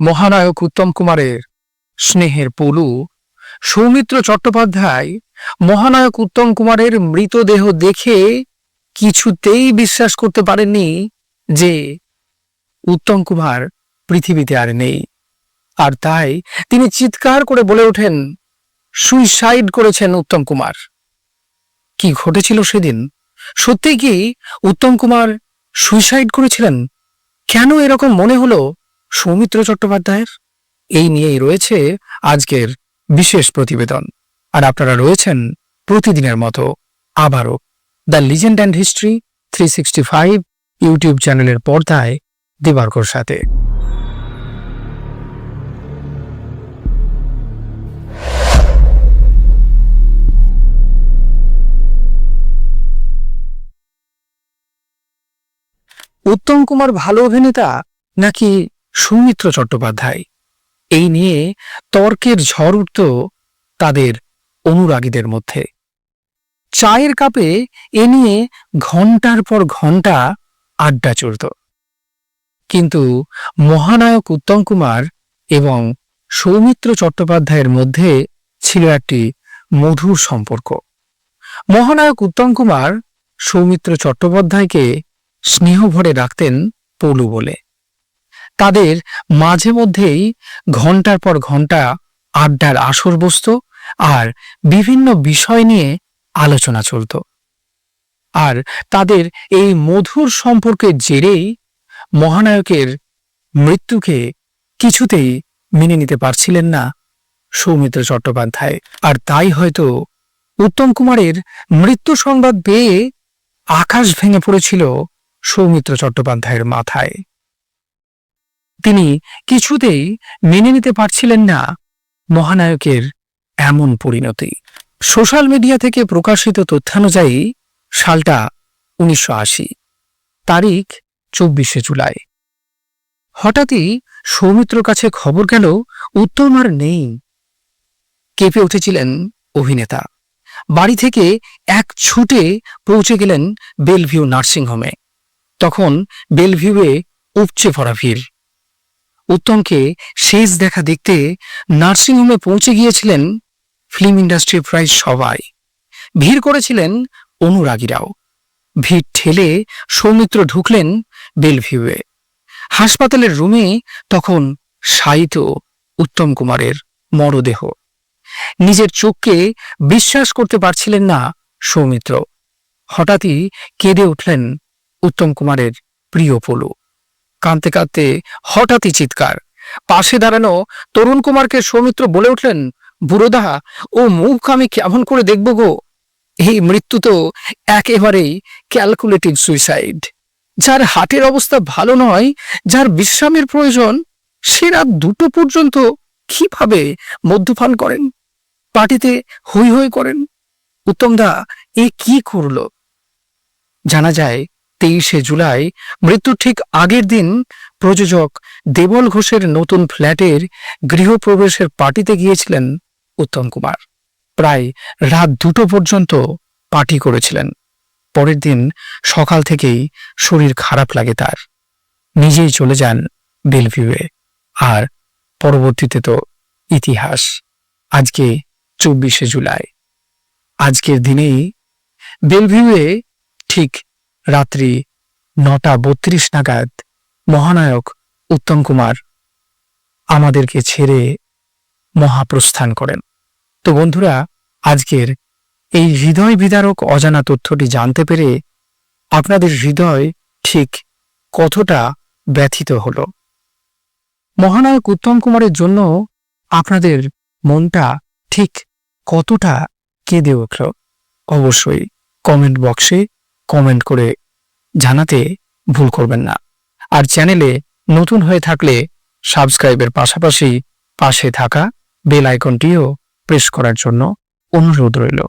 মহানায়ক উত্তম কুমারের স্নেহের পলু। সৌমিত্র চট্টোপাধ্যায় মহানায়ক উত্তম কুমারের মৃতদেহ দেখে কিছুতেই বিশ্বাস করতে পারেননি যে উত্তম কুমার পৃথিবীতে আর নেই। আর তাই তিনি চিৎকার করে বলে ওঠেন সুইসাইড করেছেন উত্তম কুমার। কি ঘটেছিল সেদিন? সত্যি কি উত্তম কুমার সুইসাইড করেছিলেন? কেন এরকম মনে হলো? সৌমিত্র চট্টোপাধ্যায়ের এই নিয়েই রয়েছে আজকের বিশেষ প্রতিবেদন। আর আপনারা রয়েছেন প্রতিদিনের মতো আবারও the legend and history three sixty five YouTube চ্যানেলের পর্দায় দিবার্কর সাথে। উত্তম কুমার ভালো অভিনেতা নাকি সৌমিত্র চট্টোপাধ্যায়। এই নিয়ে তর্কের ঝড় উঠত তাদের অনুরাগীদের মধ্যে। চায়ের কাপে এ নিয়ে ঘণ্টার পর ঘণ্টা আড্ডা চলত কিন্তু মহানায়ক উত্তম কুমার এবং সৌমিত্র চট্টোপাধ্যায়ের মধ্যে ছিল একটি মধুর সম্পর্ক। মহানায়ক উত্তম কুমার সৌমিত্র চট্টোপাধ্যায়কে স্নেহ ভরে রাখতেন পলু বলে। তাদের মাঝে মধ্যেই ঘণ্টার পর ঘণ্টা আড্ডার আসর বসত আর বিভিন্ন বিষয় নিয়ে আলোচনা চলত। আর তাদের এই মধুর সম্পর্কের জেরেই মহানায়কের মৃত্যুকে কিছুতেই মেনে নিতে পারছিলেন না সৌমিত্র চট্টোপাধ্যায়। আর তাই হয়তো উত্তম কুমারের মৃত্যু সংবাদ পেয়ে আকাশ ভেঙে পড়েছিল সৌমিত্র চট্টোপাধ্যায়ের মাথায়। তিনি কিছুতেই মেনে নিতে পারছিলেন না মহানায়কের এমন পরিণতি। সোশ্যাল মিডিয়া থেকে প্রকাশিত তথ্যানুযায়ী সালটা উনিশশো আশি, তারিখ চব্বিশে জুলাই। হঠাৎই সৌমিত্র কাছে খবর গেল, উত্তম আর নেই। কেঁপে উঠেছিলেন অভিনেতা। বাড়ি থেকে এক ছুটে পৌঁছে গেলেন বেলভিউ নার্সিংহোমে। তখন বেলভিউয়ে উপচে পড়া ভিড়। উত্তমকে শেষ দেখা দেখতে নার্সিংহোমে পৌঁছে গিয়েছিলেন ফিল্ম ইন্ডাস্ট্রির প্রায় সবাই। ভিড় করেছিলেন অনুরাগীরাও। ভিড় ঠেলে সৌমিত্র ঢুকলেন বেলভিউয়ে। হাসপাতালের রুমে তখন শায়িত উত্তম কুমারের মরদেহ। নিজের চোখকে বিশ্বাস করতে পারছিলেন না সৌমিত্র। হঠাৎই কেঁদে উঠলেন উত্তম কুমারের প্রিয় পলু। কাঁদতে কাঁদতে হঠাৎই চিৎকার। পাশে দাঁড়ানো তরুণ কুমারকে সৌমিত্র বলে উঠলেন, বুড়োদা, ও মুখ আমি কেমন করে দেখব গো? এই মৃত্যু তো একেবারেই ক্যালকুলেটিভ সুইসাইড যার হাটের অবস্থা ভালো নয়, যার বিশ্রামের প্রয়োজন, সে রাত দুটো পর্যন্ত কীভাবে মদ্যপান করেন? পার্টিতে হই হই করেন। উত্তমদা, এ কি করল? জানা যায় তেইশে জুলাই মৃত্যুর ঠিক আগের দিন প্রযোজক দেবল ঘোষের নতুন ফ্ল্যাটের গৃহপ্রবেশের পার্টিতে গিয়েছিলেন উত্তম কুমার। প্রায় রাত দুটো পর্যন্ত পার্টি করেছিলেন। পরের দিন সকাল থেকেই শরীর খারাপ লাগে তার। নিজেই চলে যান বেলভিউয়ে। আর পরবর্তীতে তো ইতিহাস। আজকে চব্বিশে জুলাই। আজকের দিনেই বেলভিউয়ে ঠিক রাত্রি নটা বত্রিশ নাগাদ মহানায়ক উত্তম কুমার আমাদেরকে ছেড়ে মহাপ্রস্থান করেন। তো বন্ধুরা, আজকের এই হৃদয় বিদারক অজানা তথ্যটি জানতে পেরে আপনাদের হৃদয় ঠিক কতটা ব্যথিত হলো? মহানায়ক উত্তম কুমারের জন্য আপনাদের মনটা ঠিক কতটা কেঁদে উঠল? অবশ্যই কমেন্ট বক্সে কমেন্ট করে জানাতে ভুল করবেন না। আর চ্যানেলে নতুন হয়ে থাকলে সাবস্ক্রাইবের পাশাপাশি পাশে থাকা বেল আইকনটিও প্রেস করার জন্য অনুরোধ রইল।